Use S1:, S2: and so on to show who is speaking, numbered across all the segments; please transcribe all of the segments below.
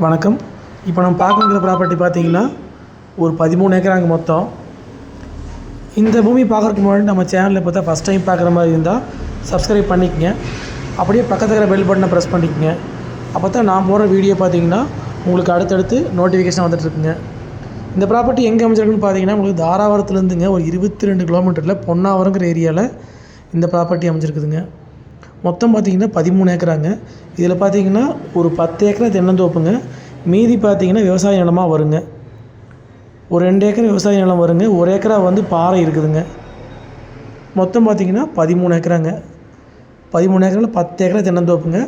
S1: வணக்கம். இப்போ நம்ம பார்க்குற ப்ராப்பர்ட்டி பார்த்தீங்கன்னா ஒரு பதிமூணு ஏக்கராங்க மொத்தம். இந்த பூமி பார்க்குறதுக்கு முன்னாடி நம்ம சேனலில் பார்த்தா ஃபஸ்ட் டைம் பார்க்குற மாதிரி இருந்தால் சப்ஸ்கிரைப் பண்ணிக்கங்க. அப்படியே பக்கத்தில் இருக்கிற பெல் பட்டனை ப்ரெஸ் பண்ணிக்கங்க. அப்போ தான் நான் போடுற வீடியோ பார்த்தீங்கன்னா உங்களுக்கு அடுத்தடுத்து நோட்டிஃபிகேஷன் வந்துட்டுருக்குங்க இந்த ப்ராப்பர்ட்டி எங்கே அமைஞ்சிருக்குன்னு பார்த்தீங்கன்னா உங்களுக்கு தாராவரத்துலேருந்துங்க ஒரு இருபத்தி ரெண்டு கிலோமீட்டரில் பொன்னாவரங்கிற ஏரியாவில் இந்த ப்ராப்பர்ட்டி அமைஞ்சிருக்குதுங்க. மொத்தம் பார்த்தீங்கன்னா பதிமூணு ஏக்கராங்க. இதில் பார்த்தீங்கன்னா ஒரு பத்து ஏக்கரா தென்னந்தோப்புங்க. மீதி பார்த்தீங்கன்னா விவசாய நிலமாக வருங்க. ஒரு ரெண்டு ஏக்கர் விவசாய நிலம் வருங்க. ஒரு ஏக்கரா வந்து பாறை இருக்குதுங்க. மொத்தம் பார்த்தீங்கன்னா பதிமூணு ஏக்கராங்க. பதிமூணு ஏக்கரில் பத்து ஏக்கரா தென்னந்தோப்புங்க.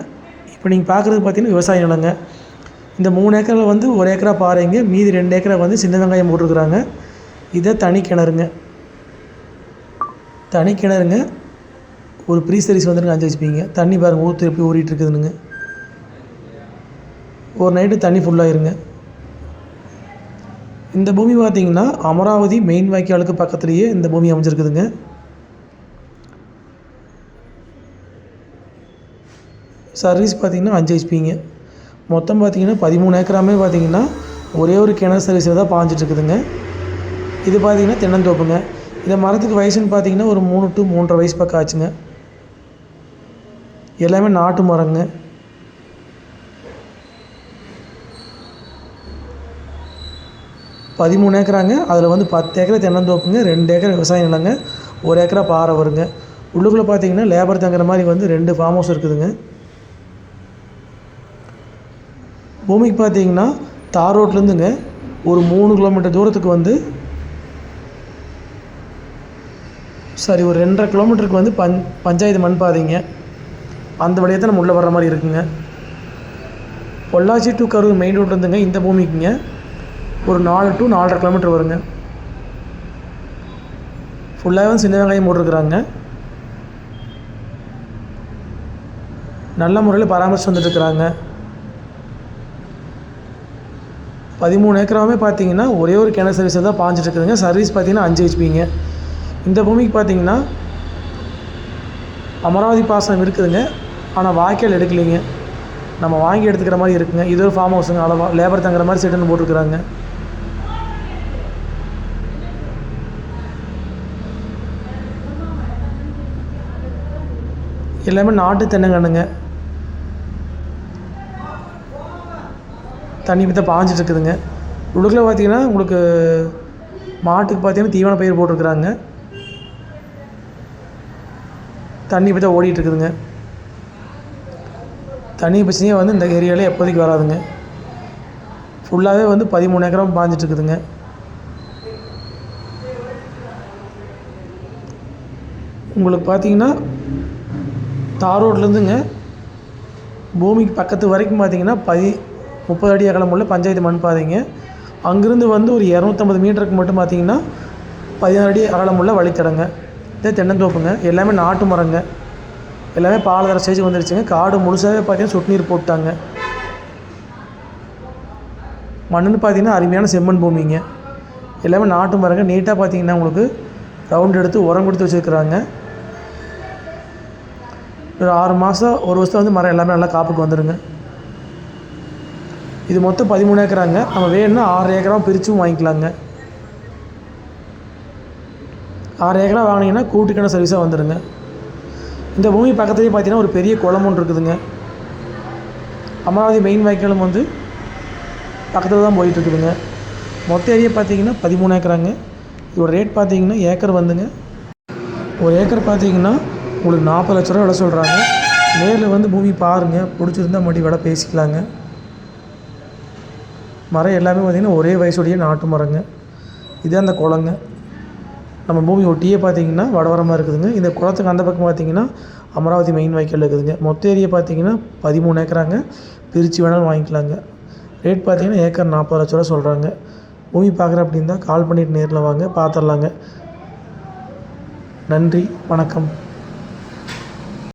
S1: இப்போ நீங்கள் பார்க்குறது பார்த்தீங்கன்னா விவசாய நிலங்க. இந்த மூணு ஏக்கரில் வந்து ஒரு ஏக்கரா பாறைங்க. மீதி ரெண்டு ஏக்கரா வந்து சின்ன வெங்காயம் போட்டிருக்குறாங்க. இதை தனி கிணறுங்க. தனி கிணறுங்க. ஒரு ப்ரீ சர்வீஸ் வந்துருங்க அஞ்சு வச்சுப்பீங்க. தண்ணி பாருங்கள் ஊற்று எப்படி ஊறிட்டு இருக்குதுனுங்க ஒரு நைட்டு தண்ணி ஃபுல்லாகிருங்க இந்த பூமி பார்த்தீங்கன்னா அமராவதி மெயின் வாய்க்காலுக்கு பக்கத்துலேயே இந்த பூமி அமைஞ்சிருக்குதுங்க. சர்வீஸ் பார்த்தீங்கன்னா அஞ்சு ஹெச்பிங்க மொத்தம் பார்த்திங்கன்னா பதிமூணு ஏக்கராமே பார்த்தீங்கன்னா ஒரே ஒரு கிணறு சர்வீஸில் தான் பாஞ்சிட்ருக்குதுங்க இது பார்த்தீங்கன்னா தென்னந்தோப்புங்க. இந்த மரத்துக்கு வயசுன்னு பார்த்தீங்கன்னா ஒரு மூணு டு மூன்றரை வயசு பக்கம் ஆச்சுங்க. எல்லாமே நாட்டு மரங்க. பதிமூணு ஏக்கராங்க. அதில் வந்து பத்து ஏக்கரை தென்னந்தோப்புங்க ரெண்டு ஏக்கர் விவசாய நிலங்க ஒரு ஏக்கரா பாறை வருங்க. உள்ளுக்குள்ளே பார்த்தீங்கன்னா லேபர் தங்குற மாதிரி வந்து ரெண்டு ஃபார்ம் ஹவுஸ் இருக்குதுங்க. பூமிக்கு பார்த்தீங்கன்னா தார் ரோட்லேருந்துங்க ஒரு மூணு கிலோமீட்டர் தூரத்துக்கு வந்து சாரி ஒரு ரெண்டரை கிலோமீட்டருக்கு வந்து பஞ் பஞ்சாயத்து மண் பாதைங்க அந்த வழியாக தான் நம்ம உள்ளே வர்ற மாதிரி இருக்குங்க. Pollachi to Karur main road இருந்துங்க இந்த பூமிக்குங்க. ஒரு நாலு டு நாலரை கிலோமீட்டர் வருங்க. ஃபுல்லாகவே சின்ன வெங்காயம் போட்டிருக்குறாங்க. நல்ல முறையில் பராமரித்து வந்துட்டுருக்குறாங்க. பதிமூணு ஏக்கராவே பார்த்தீங்கன்னா ஒரே ஒரு கிணறு சர்வீஸை தான் பாஞ்சிட்ருக்குதுங்க சர்வீஸ் பார்த்தீங்கன்னா அஞ்சு ஹெச்பிங்க இந்த பூமிக்கு பார்த்தீங்கன்னா அமராவதி பாசனம் இருக்குதுங்க. ஆனால் வாய்க்கால் எடுக்கலைங்க. நம்ம வாங்கி எடுத்துக்கிற மாதிரி இருக்குங்க. இது ஒரு ஃபார்ம் ஹவுஸுங்க அளவா லேபர் தங்குற மாதிரி செட்டுன்னு போட்டிருக்குறாங்க. எல்லாமே நாட்டு தென்னங்கண்ணுங்க தண்ணி பற்றி பாஞ்சிட்டு இருக்குதுங்க. உள்ளுக்குள்ள பார்த்தீங்கன்னா உங்களுக்கு மாட்டுக்கு பார்த்தீங்கன்னா தீவன பயிர் போட்டிருக்குறாங்க. தண்ணி பற்றி ஓடிட்டு இருக்குதுங்க. தண்ணி பிரச்சனையே வந்து இந்த ஏரியாவில் எப்போதைக்கு வராதுங்க. ஃபுல்லாகவே வந்து பதிமூணு ஏக்கரம் பாஞ்சிட்ருக்குதுங்க. உங்களுக்கு பார்த்தீங்கன்னா தார் ரோட்லேருந்துங்க பூமிக்கு பக்கத்து வரைக்கும் பார்த்தீங்கன்னா பதி முப்பது அடி அகலமுள்ள பஞ்சாயத்து மண் பாதைங்க அங்கேருந்து வந்து ஒரு இரநூத்தம்பது மீட்டருக்கு மட்டும் பார்த்தீங்கன்னா பதினாறு அடி அகலமுள்ள வழித்தடங்க. இதே தென்னந்தோப்புங்க. எல்லாமே நாட்டு மரங்க. எல்லாமே பாலதர ஸ்டேஜ் வந்துருச்சுங்க. காடு முழுசாகவே பார்த்தீங்கன்னா சொட்டு நீர் போட்டாங்க. மண்ணுன்னு பார்த்தீங்கன்னா அருமையான செம்மண் பூமிங்க. எல்லாமே நாட்டு மரங்க. நீட்டாக பார்த்தீங்கன்னா உங்களுக்கு ரவுண்ட் எடுத்து உரம் கொடுத்து வச்சுருக்குறாங்க. ஒரு ஆறு மாதம் ஒரு வருஷம் வந்து மரம் எல்லாமே நல்லா காப்புக்கு வந்துடுங்க இது மொத்தம் பதிமூணு ஏக்கராங்க. நம்ம வேணும்னா ஆறு ஏக்கராவும் பிரித்தும் வாங்கிக்கலாங்க. ஆறு ஏக்கரா வாங்கினீங்கன்னா கூட்டுக்கான சர்வீஸாக வந்துடுங்க இந்த பூமி பக்கத்துலேயே பார்த்தீங்கன்னா ஒரு பெரிய குளம் ஒன்று இருக்குதுங்க. அமராவதி மெயின் வாய்க்காலும் வந்து பக்கத்தில் தான் போயிட்டுருக்குதுங்க மொத்த ஏரியா பார்த்தீங்கன்னா பதிமூணு ஏக்கராங்க. இதோட ரேட் பார்த்தீங்கன்னா ஏக்கர் வந்துங்க. ஒரு ஏக்கர் பார்த்தீங்கன்னா உங்களுக்கு நாற்பது லட்ச ரூபா விலை சொல்கிறாங்க நேரில் வந்து பூமி பாருங்கள் பிடிச்சிருந்தா மறுபடியும் விலை பேசிக்கலாங்க. மரம் எல்லாமே பார்த்திங்கன்னா ஒரே வயசுடைய நாட்டு மரங்க. இதே அந்த குளங்க. நம்ம பூமி ஒட்டியே பார்த்தீங்கன்னா வடவரமாக இருக்குதுங்க. இந்த குளத்துக்கு அந்த பக்கம் பார்த்தீங்கன்னா அமராவதி மெயின் வாய்க்கால் இருக்குதுங்க. மொத்த ஏரியா பார்த்தீங்கன்னா பதிமூணு ஏக்கராங்க. பிரித்து வேணாலும் வாங்கிக்கலாங்க. ரேட் பார்த்தீங்கன்னா ஏக்கர் நாற்பது லட்ச ரூபா சொல்கிறாங்க பூமி பார்க்குற அப்படின்னா கால் பண்ணிவிட்டு நேரில் வாங்க பார்த்துடலாங்க நன்றி வணக்கம்.